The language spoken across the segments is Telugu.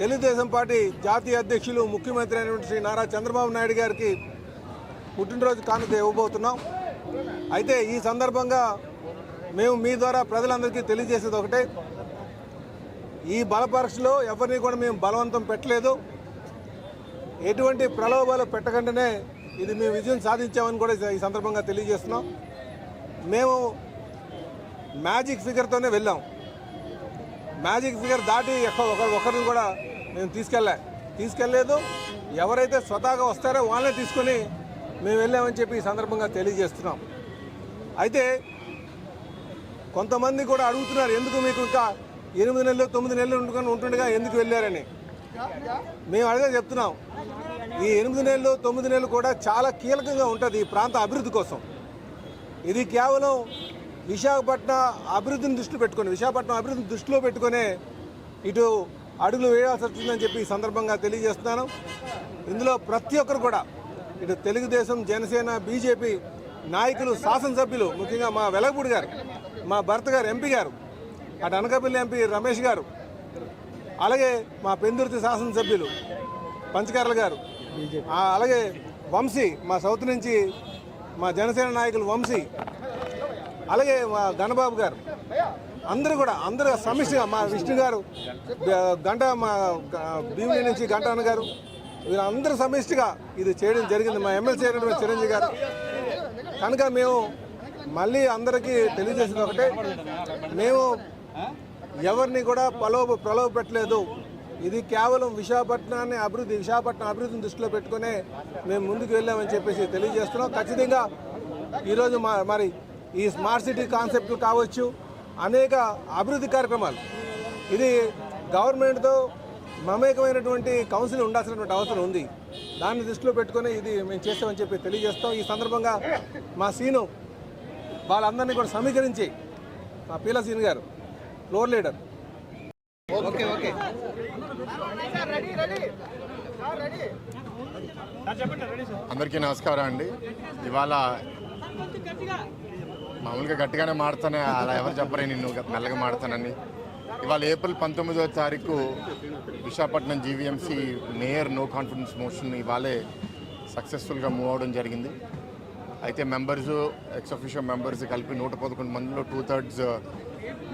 తెలుగుదేశం పార్టీ జాతీయ అధ్యక్షులు ముఖ్యమంత్రి అయినటువంటి శ్రీ నారా చంద్రబాబు నాయుడు గారికి పుట్టినరోజు కానుక ఇవ్వబోతున్నాం. అయితే ఈ సందర్భంగా మేము మీ ద్వారా ప్రజలందరికీ తెలియజేసేది ఒకటే. ఈ బలపరీక్షలో ఎవరిని కూడా మేము బలవంతం పెట్టలేదు. ఎటువంటి ప్రలోభాలు పెట్టకుండానే ఇది మేము విజయం సాధించామని కూడా ఈ సందర్భంగా తెలియజేస్తున్నాం. మేము మ్యాజిక్ ఫిగర్తోనే వెళ్ళాం. మ్యాజిక్ ఫిగర్ దాటి ఎక్క- ఒకరిని కూడా మేము తీసుకెళ్ళా. తీసుకెళ్ళలేదు. ఎవరైతే స్వతహాగా వస్తారో వాళ్ళనే తీసుకొని మేము వెళ్ళామని చెప్పి ఈ సందర్భంగా తెలియజేస్తున్నాం. అయితే కొంతమంది కూడా అడుగుతున్నారు ఎందుకు మీకు ఇంకా ఎనిమిది నెలలు తొమ్మిది నెలలు ఉంటుకొని ఉంటుండగా ఎందుకు వెళ్ళారని? మేము అడిగే చెప్తున్నాం. ఈ ఎనిమిది నెలలు తొమ్మిది నెలలు కూడా చాలా కీలకంగా ఉంటుంది ఈ ప్రాంత అభివృద్ధి కోసం. ఇది కేవలం విశాఖపట్నం అభివృద్ధిని దృష్టిలో పెట్టుకొని విశాఖపట్నం అభివృద్ధిని దృష్టిలో పెట్టుకునే ఇటు అడుగులు వేయాల్సి వస్తుందని చెప్పి ఈ సందర్భంగా తెలియజేస్తున్నాను. ఇందులో ప్రతి ఒక్కరు కూడా ఇటు తెలుగుదేశం జనసేన బీజేపీ నాయకులు శాసనసభ్యులు ముఖ్యంగా మా వెలగపూడి గారు మా భర్త గారు ఎంపీ గారు అటు అనకాపల్లి ఎంపీ రమేష్ గారు అలాగే మా పెందుర్తి శాసనసభ్యులు పంచకర్ల గారు అలాగే వంశీ మా సౌత్ నుంచి మా జనసేన నాయకులు వంశీ అలాగే మా గణబాబు గారు. అందరూ కూడా అందరూ సమిష్టిగా మా విష్ణు గారు గంట మా భీమిని నుంచి గంట అన్న గారు వీళ్ళందరూ సమిష్టిగా ఇది చేయడం జరిగింది. మా ఎమ్మెల్సీ అయినటువంటి చిరంజీవి గారు. కనుక మేము మళ్ళీ అందరికీ తెలియజేసింది ఒకటే. మేము ఎవరిని కూడా ప్రలోభ ప్రలోభ పెట్టలేదు. ఇది కేవలం విశాఖపట్నాన్ని అభివృద్ధి విశాఖపట్నం అభివృద్ధిని దృష్టిలో పెట్టుకునే మేము ముందుకు వెళ్ళామని చెప్పేసి తెలియజేస్తున్నాం. ఖచ్చితంగా ఈరోజు మా మరి ఈ స్మార్ట్ సిటీ కాన్సెప్ట్లు కావచ్చు అనేక అభివృద్ధి కార్యక్రమాలు. ఇది గవర్నమెంట్తో మమేకమైనటువంటి కౌన్సిల్ ఉండాల్సినటువంటి అవసరం ఉంది. దాన్ని దృష్టిలో పెట్టుకొని ఇది మేము చేస్తామని చెప్పి తెలియజేస్తాం. ఈ సందర్భంగా మా సీను వాళ్ళందరినీ కూడా సమీకరించి మా పీల సీన్ గారు ఫ్లోర్ లీడర్. Okay okay. అందరికీ నమస్కారం అండి. ఇవాళ మామూలుగా గట్టిగానే మాడతానే అలా ఎవరు చెప్పరే నిన్ను మెల్లగా మాడతానని. ఇవాళ ఏప్రిల్ పంతొమ్మిదో తారీఖు Visakhapatnam GVMC mayor no confidence motion ఇవాళే సక్సెస్ఫుల్గా మూవ్ అవడం జరిగింది. అయితే మెంబర్స్ ఎక్స్ మెంబర్స్ కలిపి నూట పదకొండు మందిలో టూ థర్డ్స్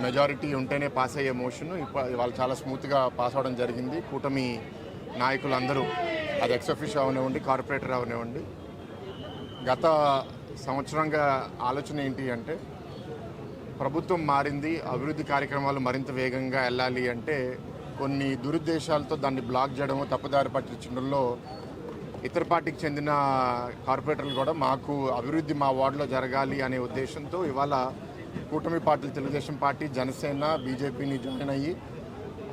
మెజారిటీ ఉంటేనే పాస్ అయ్యే మోషన్. ఇవాళ చాలా స్మూత్గా పాస్ అవడం జరిగింది. కూటమి నాయకులందరూ అది ఎక్స్ అవనివ్వండి కార్పొరేటర్ అవనివ్వండి. గత సంవత్సరంగా ఆలోచన ఏంటి అంటే ప్రభుత్వం మారింది అభివృద్ధి కార్యక్రమాలు మరింత వేగంగా వెళ్ళాలి అంటే కొన్ని దురుద్దేశాలతో దాన్ని బ్లాక్ చేయడము తప్పుదారి పట్టించడంలో ఇతర పార్టీకి చెందిన కార్పొరేటర్లు కూడా మాకు అభివృద్ధి మా వార్డులో జరగాలి అనే ఉద్దేశంతో ఇవాళ కూటమి పార్టీలు తెలుగుదేశం పార్టీ జనసేన బీజేపీని జాయిన్ అయ్యి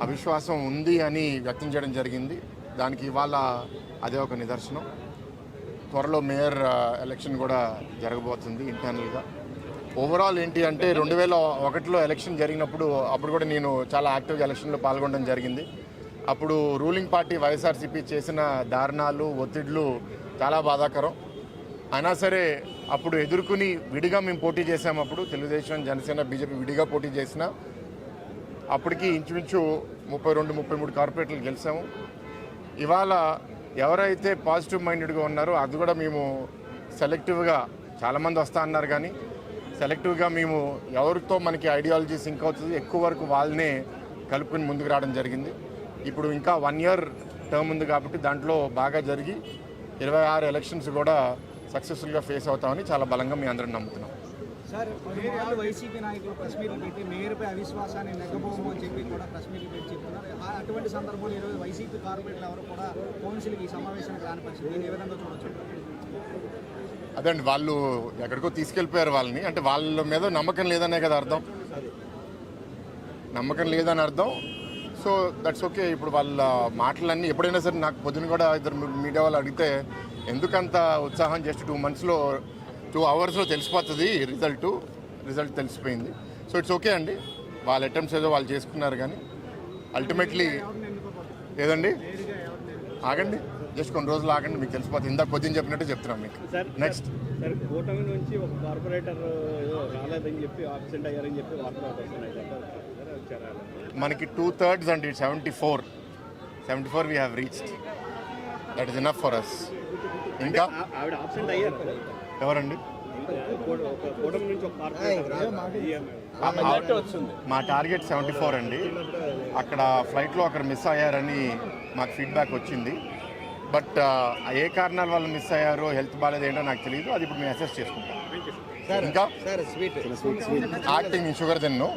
అవిశ్వాసం ఉంది అని వ్యక్తం చేయడం జరిగింది. దానికి ఇవాళ అదే ఒక నిదర్శనం. త్వరలో మేయర్ ఎలక్షన్ కూడా జరగబోతుంది ఇంటర్నల్గా. ఓవరాల్ ఏంటి అంటే రెండు వేల ఒకటిలో ఎలక్షన్ జరిగినప్పుడు అప్పుడు కూడా నేను చాలా యాక్టివ్గా ఎలక్షన్లో పాల్గొనడం జరిగింది. అప్పుడు రూలింగ్ పార్టీ వైఎస్ఆర్సీపీ చేసిన దారుణాలు ఒత్తిడ్లు చాలా బాధాకరం. అయినా సరే అప్పుడు ఎదుర్కొని విడిగా మేము పోటీ చేసాము అప్పుడు తెలుగుదేశం జనసేన బీజేపీ విడిగా పోటీ చేసిన అప్పటికి ఇంచుమించు ముప్పై రెండు ముప్పై మూడు కార్పొరేట్లు గెలిచాము. ఇవాళ ఎవరైతే పాజిటివ్ మైండెడ్గా ఉన్నారో అది కూడా మేము సెలెక్టివ్గా చాలామంది వస్తా అన్నారు కానీ సెలెక్టివ్గా మేము ఎవరితో మనకి ఐడియాలజీ సింక్ అవుతుంది ఎక్కువ వరకు వాళ్ళనే కలుపుకొని ముందుకు రావడం జరిగింది. ఇప్పుడు ఇంకా వన్ ఇయర్ టర్మ్ ఉంది కాబట్టి దాంట్లో బాగా జరిగి ఇరవై ఆరు ఎలక్షన్స్ కూడా సక్సెస్ఫుల్గా ఫేస్ అవుతామని చాలా బలంగా మీ అందరం నమ్ముతున్నాం. సార్ కొన్నిసార్లు వైసీపీ నాయకులు ప్రెస్ మీట్లు పెట్టి మేయర్పై అవిశ్వాసాన్ని నెగ్గబోము అని చెప్పి కూడా ప్రెస్ మీట్లు పెట్టి చెప్తున్నారు. అటువంటి సందర్భంలో ఈరోజు వైసీపీ కార్పొరేట్లు ఎవరు కూడా కౌన్సిల్కి ఈ సమావేశానికి రాని పరిస్థితి ఏ విధంగా చూడొచ్చు? అదండి వాళ్ళు ఎక్కడికో తీసుకెళ్ళిపోయారు వాళ్ళని. అంటే వాళ్ళ మీద నమ్మకం లేదనే కదా అర్థం. నమ్మకం లేదని అర్థం. సో దట్స్ ఓకే ఇప్పుడు వాళ్ళ మాటలన్నీ ఎప్పుడైనా సరే నాకు పొద్దున కూడా ఇద్దరు మీడియా వాళ్ళు అడిగితే ఎందుకంత ఉత్సాహం జస్ట్ టూ మంత్స్లో టూ అవర్స్లో తెలిసిపోతుంది రిజల్ట్ రిజల్ట్ తెలిసిపోయింది. సో ఇట్స్ ఓకే అండి. వాళ్ళ అటెంప్ట్స్ ఏదో వాళ్ళు చేసుకున్నారు కానీ అల్టిమేట్లీ ఏదండి? ఆగండి. జస్ట్ కొన్ని రోజులు ఆగండి మీకు తెలిసిపోతుంది. ఇందాక పొద్దున్న చెప్పినట్టు చెప్తున్నాం మీకు. నెక్స్ట్ కూటమి నుంచి ఒక కార్పొరేటర్ ఏదో రాలేదని చెప్పి ఆబ్సెంట్ అయ్యారని మనకి టూ థర్డ్స్ అండి. Seventy four seventy four we have reached that is enough for us ఇంకా ఆవిడ ఆబ్సెంట్ అయ్యారు. ఎవరండి? మా టార్గెట్ సెవెంటీ ఫోర్ అండి. అక్కడ ఫ్లైట్లో ఒకరు మిస్ అయ్యారని మాకు ఫీడ్బ్యాక్ వచ్చింది. బట్ ఏ కారణాల వల్ల మిస్ అయ్యారో హెల్త్ బాగాలేదు ఏంటో నాకు తెలియదు అది ఇప్పుడు మేము అసెస్ చేసుకుంటాం. ఇంకా? యాక్టింగ్ షుగర్ తిన్ను.